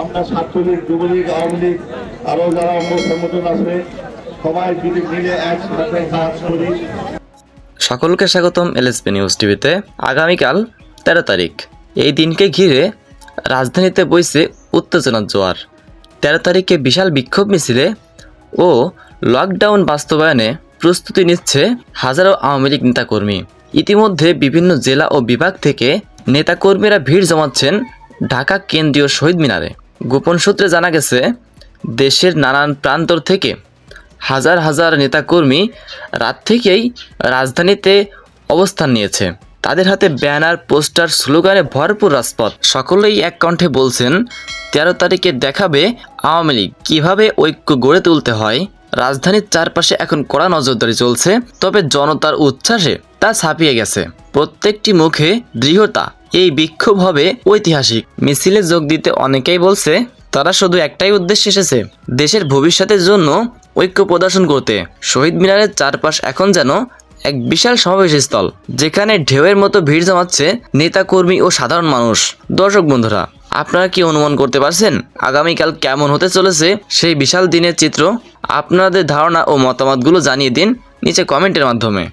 আমরা ছাত্রলীগ, যুবলীগ, আওয়ামী লীগ আরও যারা অঙ্গ সংগঠন আছে সবাই যদি মিলে একসাথে কাজ করি। সকলকে স্বাগতম এলএসপি নিউজ টিভিতে। আগামীকাল তেরো তারিখ। এই দিনকে ঘিরে রাজধানীতে বইছে উত্তেজনার জোয়ার। তেরো তারিখে বিশাল বিক্ষোভ মিছিলে ও লকডাউন বাস্তবায়নে প্রস্তুতি নিচ্ছে হাজারো আওয়ামী লীগ নেতাকর্মী। ইতিমধ্যে বিভিন্ন জেলা ও বিভাগ থেকে নেতাকর্মীরা ভিড় জমাচ্ছেন ঢাকা কেন্দ্রীয় শহীদ মিনারে। গোপন সূত্রে জানা গেছে, দেশের নানান প্রান্তর থেকে হাজার হাজার নেতাকর্মী রাত থেকেই রাজধানীতে অবস্থান নিয়েছে। তাদের হাতে ব্যানার, পোস্টার, স্লোগানে ভরপুর রাজপথ। সকলেই এক কণ্ঠে বলছেন, তেরো তারিখে দেখাবে আওয়ামী লীগ। কীভাবে ঐক্য গড়ে তুলতে হয়? রাজধানীর চারপাশে এখন কড়া নজরদারি চলছে, তবে জনতার উচ্ছ্বাসে তা ছাপিয়ে গেছে। প্রত্যেকটি মুখে দৃঢ়তা এই বিক্ষোভ হবে ঐতিহাসিক। মিছিলে যোগ দিতে অনেকেই বলছে, তারা শুধু একটাই উদ্দেশ্যে এসেছে, দেশের ভবিষ্যতের জন্য ঐক্য প্রদর্শন করতে। শহীদ মিনারের চারপাশ এখন যেন এক বিশাল সমাবেশ স্থল যেখানে ঢেউয়ের মতো ভিড় জমাচ্ছে নেতাকর্মী ও সাধারণ মানুষ। দর্শক বন্ধুরা, আপনারা কি অনুমান করতে পারছেন, আগামীকাল কেমন হতে চলেছে সেই বিশাল দিনের চিত্র? আপনাদের ধারণা ও মতামতগুলো জানিয়ে দিন নিচে কমেন্টের মাধ্যমে।